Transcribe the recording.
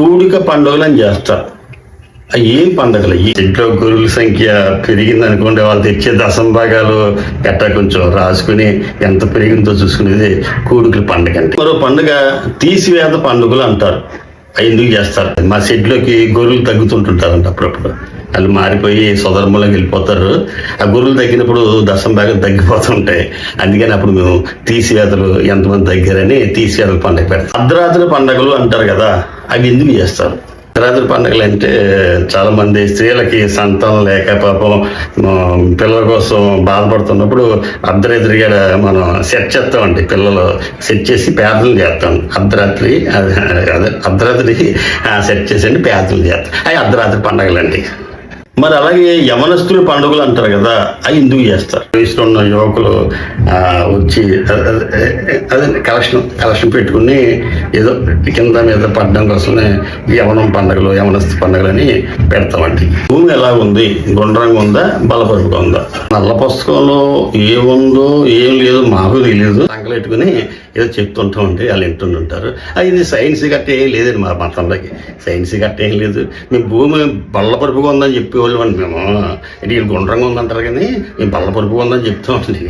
కూడిక పండుగలు అని చేస్తారు ఏం పండుగలు? ఇంట్లో గురువుల సంఖ్య పెరిగింది అనుకోండి వాళ్ళు తెచ్చే దశంభాగాలు గట్టా కొంచెం రాసుకుని ఎంత పెరిగిందో చూసుకునేది కూడికల పండుగ అంటే మరో పండుగ తీసివేత పండుగలు అంటారు. ఎందుకు చేస్తారు? మా షెడ్లోకి గొర్రెలు తగ్గుతుంటుంటారంట అప్పుడప్పుడు. వాళ్ళు మారిపోయి సోదరములకు వెళ్ళిపోతారు. ఆ గొర్రెలు తగ్గినప్పుడు దశం భాగం తగ్గిపోతుంటాయి. అందుకని అప్పుడు మేము తీసివేతలు ఎంతమంది తగ్గారని తీసివేతలు పండుగ పెడతాం. అర్ధరాత్రి పండుగలు అంటారు కదా అవి ఎందుకు చేస్తారు? అర్ధరాత్రి పండుగలు అంటే చాలా మంది స్త్రీలకి సంతానం లేక పాపం పిల్లల కోసం బాధపడుతున్నప్పుడు అర్ధరాత్రిగా మనం సెట్ చేస్తామండి పిల్లలు సెట్ చేసి పేదలు చేస్తాం. అర్ధరాత్రి అదే అదే అర్ధరాత్రి సెట్ చేసి పేదలు చేస్తాం. అవి అర్ధరాత్రి పండుగలండి. మరి అలాగే యవనస్తుల పండుగలు అంటారు కదా అవి ఎందుకు చేస్తారు? వయసులో ఉన్న యువకులు వచ్చి అదే కలెక్షన్ కలెక్షన్ పెట్టుకుని ఏదో కింద మీద పడడం కోసమే యవనం పండుగలు యవనస్తు పండుగలు అని పెడతామండి. భూమి ఎలా ఉంది? గుండ్రంగా ఉందా? బలపరుపుగా ఉందా? నల్ల పుస్తకంలో ఏముందో ఏం లేదో మాకు తెలియదు. సంకలెట్టుకుని ఏదో చెప్తుంటామండి వాళ్ళు వింటుంటారు ఇది సైన్స్ గట్ట ఏం లేదండి మా మతంలోకి. సైన్స్ గట్ట ఏం లేదు. మేము భూమి బల్లపరుపుగా ఉందని చెప్పేవాళ్ళు అండి మేము. ఇది గుండ్రంగా ఉందంటారు కానీ మేము బల్లపరుపుగా ఉందని చెప్తామండి